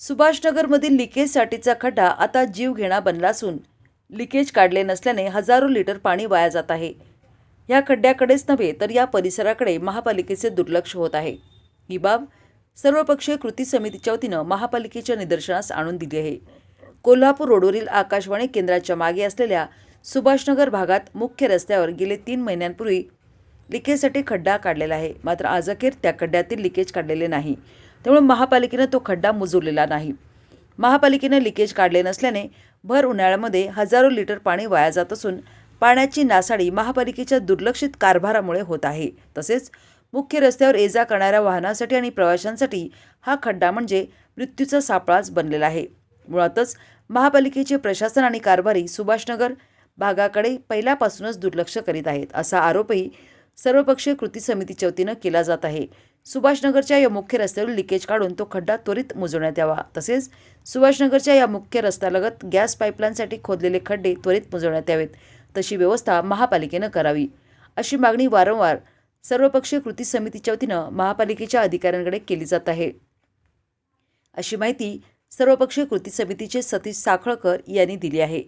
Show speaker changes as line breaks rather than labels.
सुभाषनगरमधील लिकेजसाठीचा खड्डा आता जीवघेणा बनला असून लिकेज काढले नसल्याने हजारो लिटर पाणी वाया जात आहे. या खड्ड्याकडेच नव्हे तर या परिसराकडे महापालिकेचे दुर्लक्ष होत आहे. ही बाब सर्वपक्षीय कृती समितीच्या वतीनं महापालिकेच्या निदर्शनास आणून दिली आहे. कोल्हापूर रोडवरील आकाशवाणी केंद्राच्या मागे असलेल्या सुभाषनगर भागात मुख्य रस्त्यावर गेले तीन महिन्यांपूर्वी लिकेजसाठी खड्डा काढलेला आहे. मात्र आजअखेर त्या खड्ड्यातील लिकेज काढलेले नाही. त्यामुळे महापालिकेनं तो खड्डा मुजवलेला नाही. महापालिकेनं लिकेज काढले नसल्याने भर उन्हाळ्यामध्ये हजारो लिटर पाणी वाया जात असून पाण्याची नासाडी महापालिकेच्या दुर्लक्षित कारभारामुळे होत आहे. तसेच मुख्य रस्त्यावर ये जा करणाऱ्या वाहनांसाठी आणि प्रवाशांसाठी हा खड्डा म्हणजे मृत्यूचा सापळाच बनलेला आहे. मुळातच महापालिकेचे प्रशासन आणि कारभारी सुभाषनगर भागाकडे पहिल्यापासूनच दुर्लक्ष करीत आहेत असा आरोपही सर्वपक्षीय कृती समितीच्या वतीनं केला जात आहे. सुभाषनगरच्या या मुख्य रस्त्यावर लिकेज काढून तो खड्डा त्वरित मुजवण्यात यावा. तसेच सुभाषनगरच्या या मुख्य रस्त्यालगत गॅस पाईपलाईनसाठी खोदलेले खड्डे त्वरित मुजवण्यात यावेत. तशी व्यवस्था महापालिकेनं करावी. अशी मागणी वारंवार सर्वपक्षीय कृती समितीच्या वतीनं महापालिकेच्या अधिकाऱ्यांकडे केली जात आहे. अशी माहिती सर्वपक्षीय कृती समितीचे सतीश साखळकर यांनी दिली आहे.